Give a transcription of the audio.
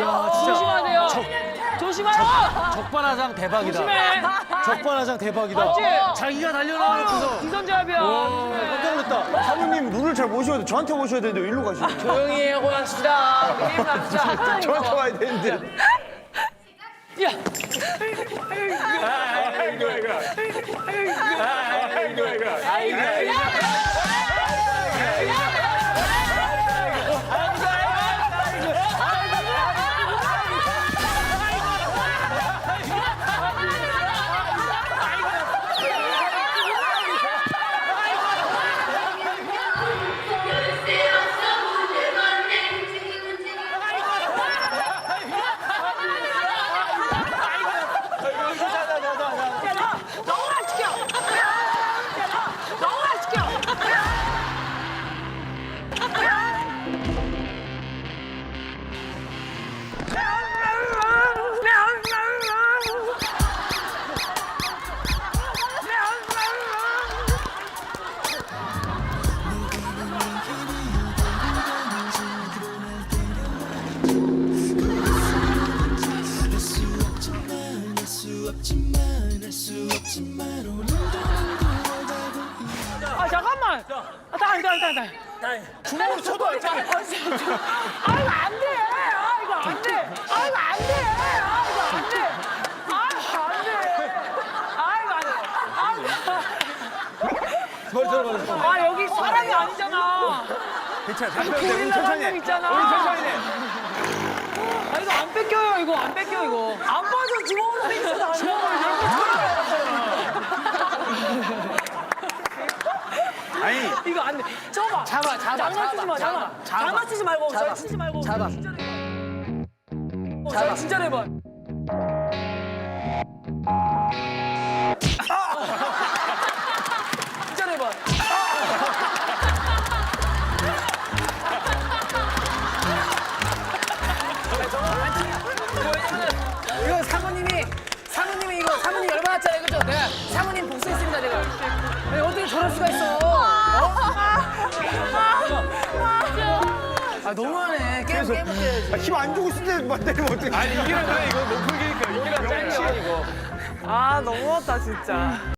야, 진짜 조심하세요. 조심하라. 적반하장 대박이다. 조심해. 아, 적반하장 대박이다. 맞지? 자기가 달려나와서 아, 기선제압이야. 조심해. 깜짝 놀랐다. 사모님 눈을 잘 보셔야 돼. 저한테 모셔야 되는데 일로 가시네. 조용히 하고 가시다 저한테 와야 되는데. 야. 너무나 아 잠깐만. 아, 땅, 땅, 땅, 땅. 주먹으로 쳐도 안 차. 아 이거 안 돼. 아 이거 안 돼. 아 이거 안 돼. 아 이거 안 돼. 아 이거 안 돼. 아 이거 안 돼. 아 여기 사람이 아니잖아. 괜찮아. 잠깐만. 우리 고릴라 천천히 한명. 있잖아. 우리 천천히 해. 아 이거 안 뺏겨요. 이거 안 뺏겨 이거. 안 빠져 주먹으로 뺏겨. 주먹을 아니, 이거 안 돼. 쳐봐. 잡아, 잡아, 장난 치지 마. 잡아, 장난. 잡아. 장난 치지 말고. 잡아. 장난치지 말고. 잡아. 진짜로 해봐. 어, 잡아. 진짜로 해봐. 진짜로 해봐. 이거 사모님이 사모님이 이거 사모님 열받았잖아요 그죠? 내가 사모님 복수했습니다 내가 왜 어떻게 저럴 수가 있어 아 너무하네 게임 게임 해야지 힘안 주고 있을 때만 때리면 어떡해. 아니, 이기는 거야, 이거. 못 풀기니까. 짱이야, 이거. 아 너무했다 진짜.